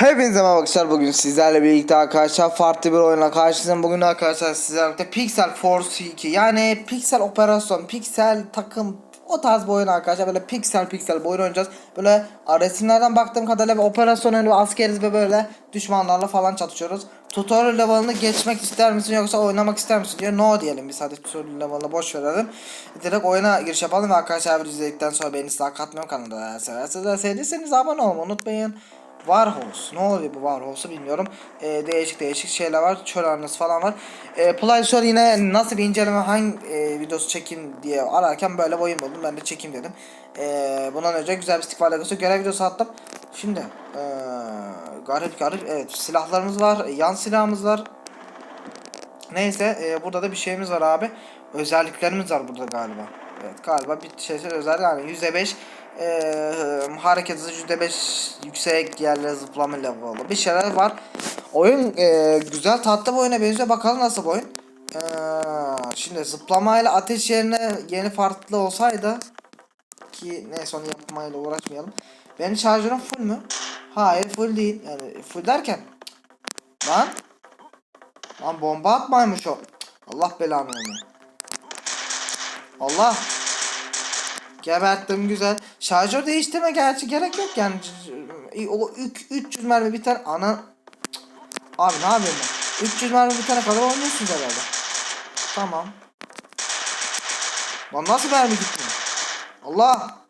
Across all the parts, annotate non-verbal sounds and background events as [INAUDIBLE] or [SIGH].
Hepinize merhaba arkadaşlar. Bugün sizlerle birlikte arkadaşlar farklı bir oyuna karşınızdayım. Bugün arkadaşlar sizlerle Pixel Force 2 yani Pixel Operasyon, Pixel takım o tarz bir oyun arkadaşlar. Böyle Pixel Pixel bir oyun oynayacağız. Böyle resimlerden baktığım kadarıyla bir operasyon oyunu askeriz ve böyle düşmanlarla falan çatışıyoruz. Tutorial level'ını geçmek ister misin yoksa oynamak ister misin diyor no diyelim. Biz hadi tutorial level'ını boş verelim. Direkt oyuna giriş yapalım ve arkadaşlar video izledikten sonra beni size katmıyorum kanalda seversiniz sevdiyseniz abone olmayı unutmayın Warhorse. Ne oluyor bu Warhorse'u bilmiyorum. Ee, değişik değişik şeyler var. Çöl arnası falan var. Ee, Play Store yine nasıl bir inceleme hangi e, videosu çekeyim diye ararken böyle bir oyun buldum. Ben de çekeyim dedim. Ee, bundan önce güzel bir stick var görev videosu attım. Şimdi ee, garip garip evet silahlarımız var. Yan silahımız var. Neyse e, burada da bir şeyimiz var abi. Özelliklerimiz var burada galiba. Evet galiba bir şeyler özellik yani %5 e, hareket hızı %5 yüksek yerlere zıplama level'ı bir şeyler var. Oyun e, güzel tatlı bir oyuna benziyor. Bakalım nasıl bir oyun. E, şimdi zıplamayla ateş yerine yeni farklı olsaydı ki neyse onu yapmayla uğraşmayalım. Benim şarjörüm full mü? Hayır full değil. Yani full derken lan Lan bomba atmaymış o. Allah belanı onu. Allah. Geberttim güzel. Şarjör değiştirme gerçi gerek yok yani. O 300 mermi bir tane ana. Abi ne yapıyorsun ben? 300 mermi bir tane kadar oynuyorsunuz herhalde. Tamam. Lan nasıl mermi gitmiyor? Allah.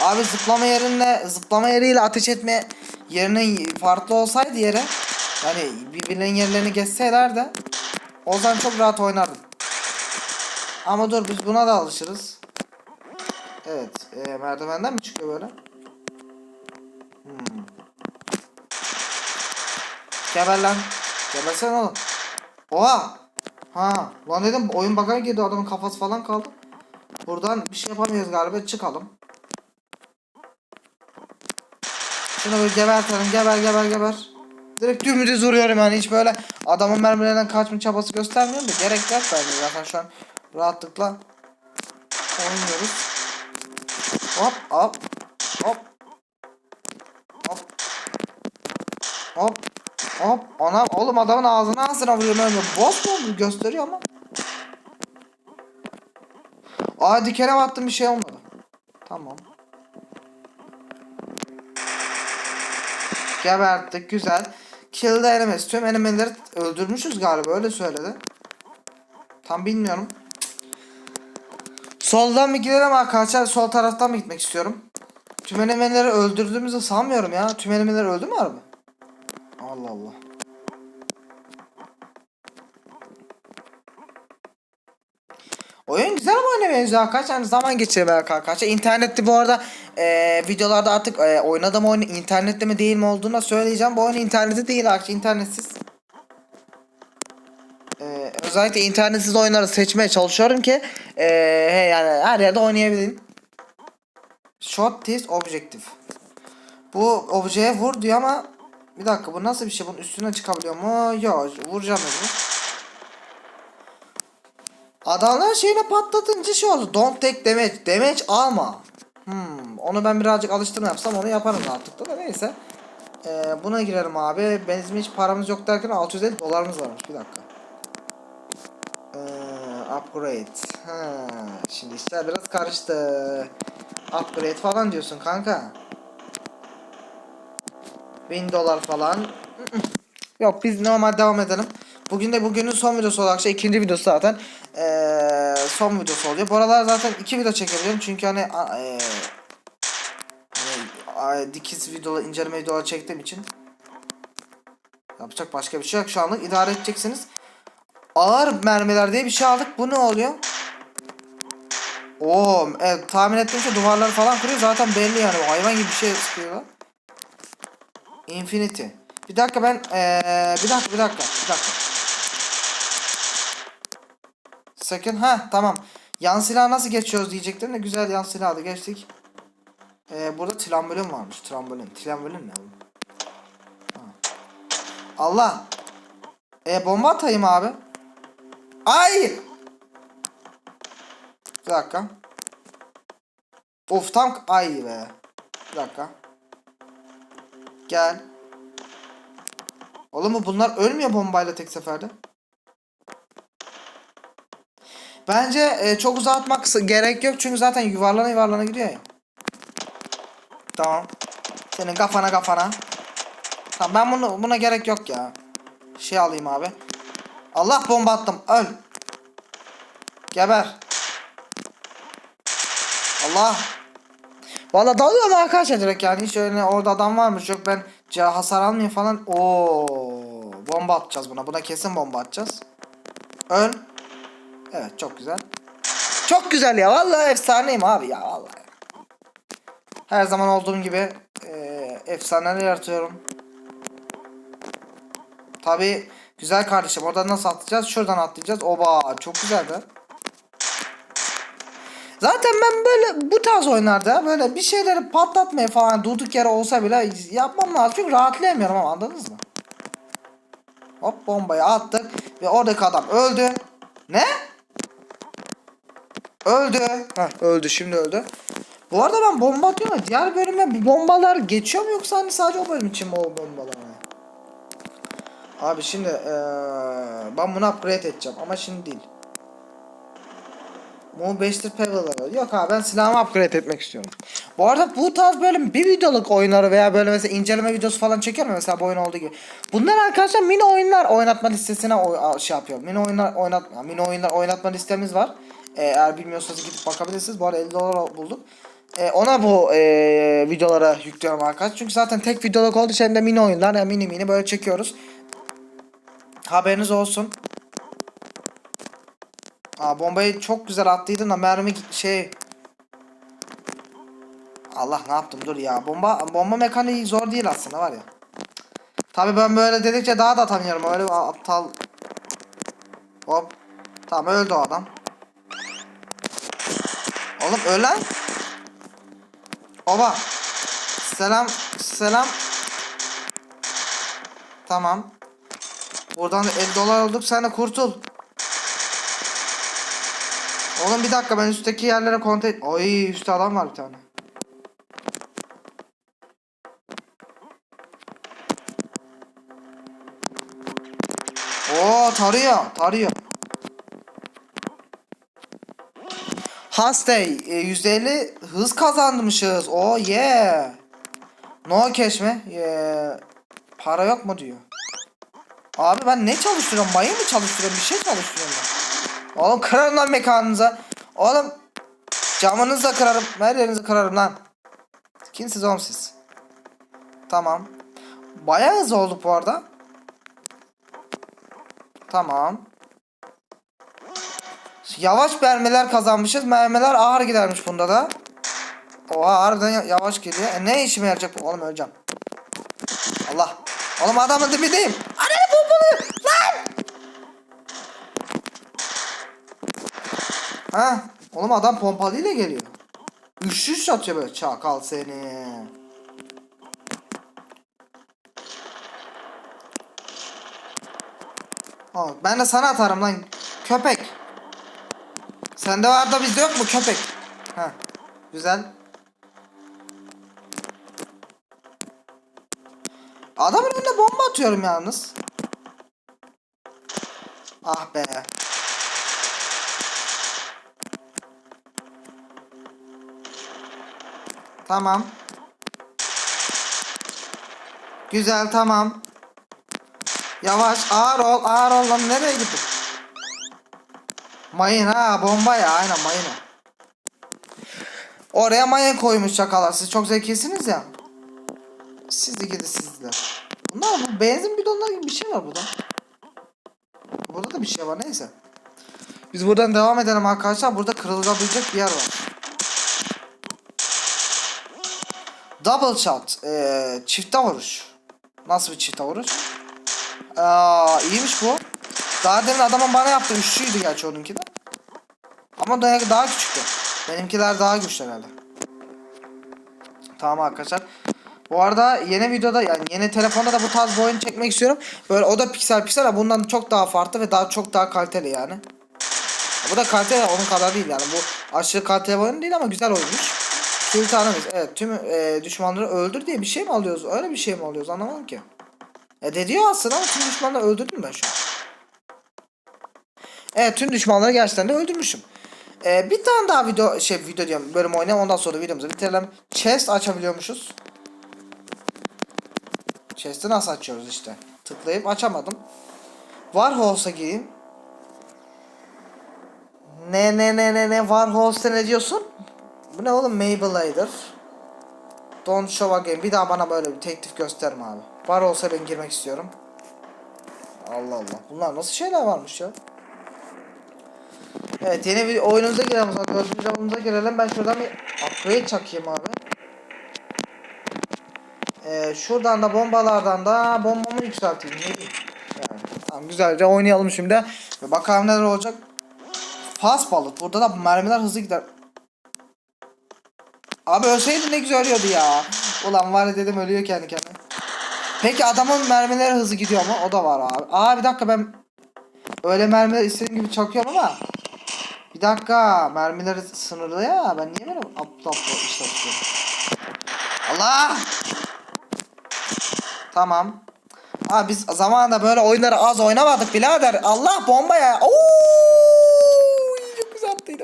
Abi zıplama yerine zıplama yeriyle ateş etme yerine farklı olsaydı yere yani birbirlerinin yerlerini geçseler de o zaman çok rahat oynardım. Ama dur biz buna da alışırız. Evet, e, merdivenden mi çıkıyor böyle? Hmm. Geber lan. Gebersene oğlum. Oha! Ha, lan dedim oyun bug'a girdi adamın kafası falan kaldı. Buradan bir şey yapamıyoruz galiba çıkalım. Şunu böyle gebertelim geber geber geber. Direkt dümdüz vuruyorum yani hiç böyle adamın mermilerinden kaçma çabası göstermiyorum da gerek yok bence zaten şu an rahatlıkla oynuyoruz. Hop hop hop hop hop hop ana oğlum adamın ağzına ağzına vuruyorum öyle boss mu gösteriyor ama. Aa dikene attım bir şey olmadı. Tamam. Geberttik güzel. Kill the enemies. Tüm enemies öldürmüşüz galiba öyle söyledi. Tam bilmiyorum. Soldan mı gidelim arkadaşlar? Sol taraftan mı gitmek istiyorum? Tüm enemies öldürdüğümüzü sanmıyorum ya. Tüm enemies öldü mü harbi? Allah Allah. Oyun güzel ama oyuna benziyor arkadaşlar. Yani zaman geçirme arkadaşlar. İnternette bu arada e, videolarda artık e, oynadığım oyun internette mi değil mi olduğunu söyleyeceğim. Bu oyun internette değil arkadaşlar. internetsiz. E, özellikle internetsiz oyunları seçmeye çalışıyorum ki e, yani her yerde oynayabileyim. Shot this objective. Bu objeye vur diyor ama bir dakika bu nasıl bir şey? Bunun üstüne çıkabiliyor mu? Yok vuracağım mecbur. Adamlar şeyine patlatınca şey oldu. Don't take damage. Damage alma. Hmm, onu ben birazcık alıştırma yapsam onu yaparım rahatlıkla da neyse. Ee, buna girelim abi. Bizim hiç paramız yok derken 650 dolarımız varmış. Bir dakika. Ee, upgrade. Ha, şimdi işler biraz karıştı. Upgrade falan diyorsun kanka. 1000 dolar falan. [CLEARS THROAT] Yok biz normal devam edelim. Bugün de bugünün son videosu olarak şey ikinci videosu zaten. Ee, son videosu oluyor. Bu aralar zaten iki video çekebiliyorum çünkü hani e, hani dikiz video inceleme videoları çektiğim için yapacak başka bir şey yok şu anlık idare edeceksiniz. Ağır mermiler diye bir şey aldık. Bu ne oluyor? Oo, evet tahmin ettiğim şey duvarları falan kırıyor. Zaten belli yani. O hayvan gibi bir şey sıkıyorlar. Infinity. Bir dakika ben ee, bir dakika bir dakika bir dakika. Sakın ha tamam. Yan silah nasıl geçiyoruz diyecektim de güzel yan silahı geçtik. Ee, burada trambolin varmış. Trambolin. Trambolin ne. Allah. E bomba atayım abi. Ay! Bir dakika. Of tam ay be. Bir dakika. Gel. Oğlum bu bunlar ölmüyor bombayla tek seferde. Bence e, çok uzatmak gerek yok çünkü zaten yuvarlana yuvarlana gidiyor ya. Tamam. Senin kafana kafana. Tamam ben bunu buna gerek yok ya. Şey alayım abi. Allah bomba attım. Öl. Geber. Allah. Valla dalıyorum arkadaşlar direkt yani hiç öyle orada adam varmış yok ben hasar almayayım falan. Oo bomba atacağız buna. Buna kesin bomba atacağız. Öl. Evet çok güzel. Çok güzel ya vallahi efsaneyim abi ya vallahi. Her zaman olduğum gibi eee efsaneler yaratıyorum. Tabi güzel kardeşim oradan nasıl atlayacağız? Şuradan atlayacağız. Oba çok güzeldi. Zaten ben böyle bu tarz oyunlarda böyle bir şeyleri patlatmaya falan durduk yere olsa bile yapmam lazım. Çünkü rahatlayamıyorum ama anladınız mı? Hop bombayı attık ve oradaki adam öldü. Ne? Öldü. Heh, öldü şimdi öldü. Bu arada ben bomba atıyorum diğer bölüme bu bombalar geçiyor mu yoksa hani sadece o bölüm için mi o bombalar? Abi şimdi eee, ben bunu upgrade edeceğim ama şimdi değil. Mu 5'tir Pebble Yok abi ben silahımı upgrade etmek istiyorum. Bu arada bu tarz böyle bir videoluk oyunları veya böyle mesela inceleme videosu falan çekiyorum mesela bu oyun olduğu gibi. Bunlar arkadaşlar mini oyunlar oynatma listesine şey yapıyorum. Mini oyunlar oynatma mini oyunlar oynatma listemiz var. Ee, eğer bilmiyorsanız gidip bakabilirsiniz. Bu arada 50 dolar bulduk. Ee, ona bu ee, videolara yüklüyorum arkadaşlar. Çünkü zaten tek videoluk olduğu için de mini oyunlar ya mini mini böyle çekiyoruz. Haberiniz olsun. Aa bombayı çok güzel attıydım da mermi şey Allah ne yaptım dur ya. Bomba bomba mekaniği zor değil aslında var ya. Tabii ben böyle dedikçe daha da tanıyorum. Öyle aptal. Hop. Tamam öldü o adam. Oğlum ölen. Oba. Selam. Selam. Tamam. Buradan da 50 dolar aldık sen de kurtul. Oğlum bir dakika ben üstteki yerlere kontrol... Oy üstte adam var bir tane. Oo tarıyor tarıyor. Hastay e, %50 hız kazanmışız. Oh yeah. No cash mi? Yeah. Para yok mu diyor. Abi ben ne çalıştırıyorum? Mayın mı çalıştırıyorum? Bir şey çalıştırıyorum ben. Oğlum kırarım lan mekanınıza. Oğlum camınızı da kırarım. Her yerinizi kırarım lan. Kimsiz oğlum siz? Tamam. Bayağı hızlı olduk bu arada. Tamam. Yavaş mermiler kazanmışız. Mermiler ağır gidermiş bunda da. Oha harbiden ya- yavaş geliyor. E ne işime yarayacak bu? Oğlum öleceğim. Allah. Oğlum adamın dibindeyim. Ananı bombalı. Lan. Ha, oğlum adam pompalıyla geliyor. Üçlüş atıyor böyle. Çakal seni. Aa, ben de sana atarım lan. Köpek. Sende var da bizde yok mu köpek? Ha. Güzel. Adamın önüne bomba atıyorum yalnız. Ah be. Tamam. Güzel tamam. Yavaş ağır ol ağır ol lan nereye gittin? Mayın ha bomba ya aynen mayın. Oraya mayın koymuş çakalar siz çok zekisiniz ya. Siz de gidin sizler. Bunlar bu benzin bidonları gibi bir şey var burada. Burada da bir şey var neyse. Biz buradan devam edelim arkadaşlar. Burada kırılabilecek bir yer var. Double shot. Ee, çifte vuruş. Nasıl bir çifte vuruş? Aa, iyiymiş bu. Daha demin adamın bana yaptığı üçlüydü gerçi onunki de. Ama daha, daha küçüktü. Benimkiler daha güçlü herhalde. Tamam arkadaşlar. Bu arada yeni videoda yani yeni telefonda da bu tarz bir oyun çekmek istiyorum. Böyle o da piksel piksel ama bundan çok daha farklı ve daha çok daha kaliteli yani. Bu da kaliteli onun kadar değil yani. Bu aşırı kaliteli bir oyun değil ama güzel oyunmuş. Sultanımız. Evet tüm e, düşmanları öldür diye bir şey mi alıyoruz? Öyle bir şey mi alıyoruz anlamadım ki. E de diyor aslında ama tüm düşmanları öldürdüm ben şu an. Evet tüm düşmanları gerçekten de öldürmüşüm. E, bir tane daha video şey video diyorum bölüm oynayalım ondan sonra videomuzu bitirelim. Chest açabiliyormuşuz. Chest'i nasıl açıyoruz işte. Tıklayıp açamadım. Warhorse'a gireyim. Ne ne ne ne ne Warhorse'da ne diyorsun? Bu ne oğlum Mayblade'dir. Don't show again. Bir daha bana böyle bir teklif gösterme abi. Var olsa ben girmek istiyorum. Allah Allah. Bunlar nasıl şeyler varmış ya? Evet yeni bir oyunumuza girelim. o zaman. Girelim. Ben şuradan bir upgrade çakayım abi. Ee, şuradan da bombalardan da bombamı yükselteyim. Ne tamam güzelce oynayalım şimdi. Ve bakalım neler olacak. Fast balık. Burada da mermiler hızlı gider. Abi ölseydi ne güzel ölüyordu ya. Ulan var ya dedim ölüyor kendi kendine. Peki adamın mermileri hızlı gidiyor mu? O da var abi. Aa bir dakika ben öyle mermiler istediğim gibi çakıyorum ama dakika mermileri sınırlı ya. Ben niye böyle aptal aptal işte atıyorum? Allah! Tamam. Abi biz zamanında böyle oyunları az oynamadık birader. Allah bomba ya. Oo! Çok güzel attıydı.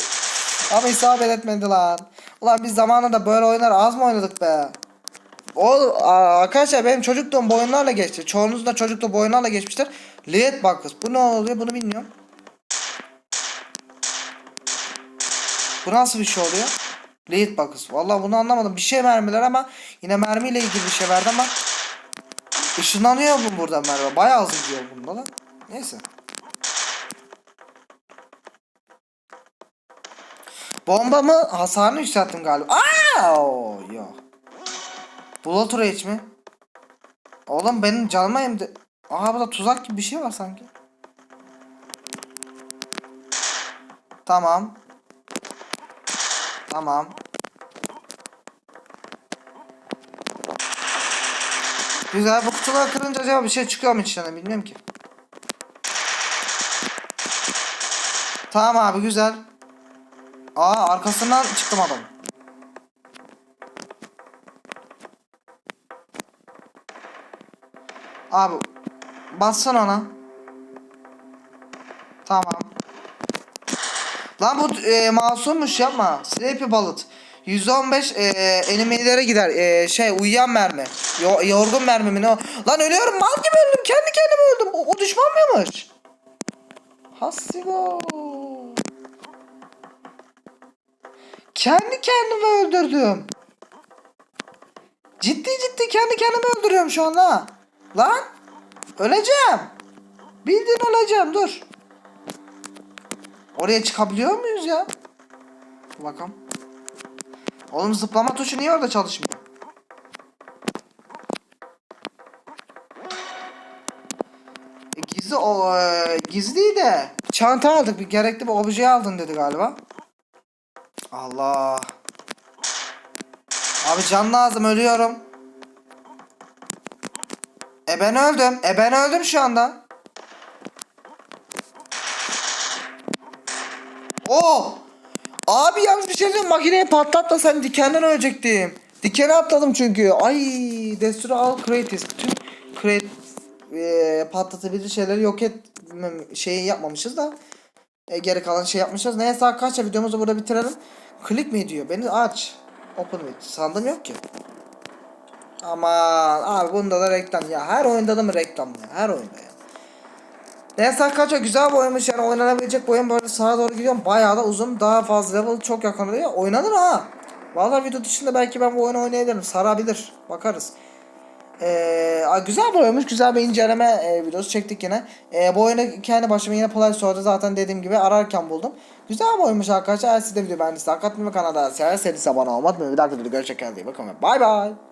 Ama isabet etmedi lan. Ulan biz zamanında böyle oyunlar az mı oynadık be? O arkadaşlar benim çocukluğum bu oyunlarla geçti. Çoğunuzun da çocukluğu bu oyunlarla geçmiştir. Lead Buckers. Bu ne oluyor bunu bilmiyorum. Bu nasıl bir şey oluyor? Lead Buckers. Vallahi bunu anlamadım. Bir şey mermiler ama yine mermiyle ilgili bir şey verdi ama ışınlanıyor bu burada mermi. Bayağı hızlı gidiyor bunda da. Neyse. Bombamı hasarını yükselttim galiba. Aa! Yok. Bullet Rage mi? Oğlum benim canıma hem de... Aha burada tuzak gibi bir şey var sanki. Tamam. Tamam. Güzel bu kutuları kırınca acaba bir şey çıkıyor mu içinden bilmiyorum ki. Tamam abi güzel. Aa arkasından çıktım adam. Abi bassın ona. Tamam. Lan bu e, masummuş yapma. Sleepy Bullet. 115 e, enemilere gider. E, şey uyuyan mermi. Yo, yorgun mermi mi ne o? Lan ölüyorum mal gibi öldüm. Kendi kendime öldüm. O, o düşman mıymış? Hasigo. Kendi kendimi öldürdüm. Ciddi ciddi kendi kendimi öldürüyorum şu an ha. Lan. Öleceğim. Bildiğin öleceğim dur. Oraya çıkabiliyor muyuz ya? Bakalım. Oğlum zıplama tuşu niye orada çalışmıyor? E, gizli o e, gizli de çanta aldık bir gerekli bir objeyi aldın dedi galiba. Allah. Abi can lazım ölüyorum. E ben öldüm. E ben öldüm şu anda. Oo! Abi yalnız bir şey diyeyim makineyi patlat da sen dikenden ölecektim. Dikene atladım çünkü. Ay Destroy all creatives. Bütün create e, patlatabilir şeyleri yok et şeyi yapmamışız da. E, geri kalan şey yapmışız. Neyse arkadaşlar videomuzu burada bitirelim. Click mi diyor? Beni aç. Open with. Sandım yok ki. Aman abi bunda da reklam ya. Her oyunda da mı reklam ya? Her oyunda ya. Neyse arkadaşlar güzel bir oyunmuş yani oynanabilecek bir oyun böyle sağa doğru gidiyorum. Bayağı da uzun. Daha fazla level çok yakın oluyor. Oynanır ha. Vallahi video dışında belki ben bu oyunu oynayabilirim. Sarabilir. Bakarız. Ee, güzel bir oyunmuş. Güzel bir inceleme e, videosu çektik yine. E, bu oyunu kendi başıma yine Play Store'da zaten dediğim gibi ararken buldum. Güzel bir oyunmuş arkadaşlar. Siz de video beğendiyseniz hakikaten kanalda severseniz abone olmayı unutmayın. Bir dahaki videoda görüşmek üzere. Bakın. Bye bye.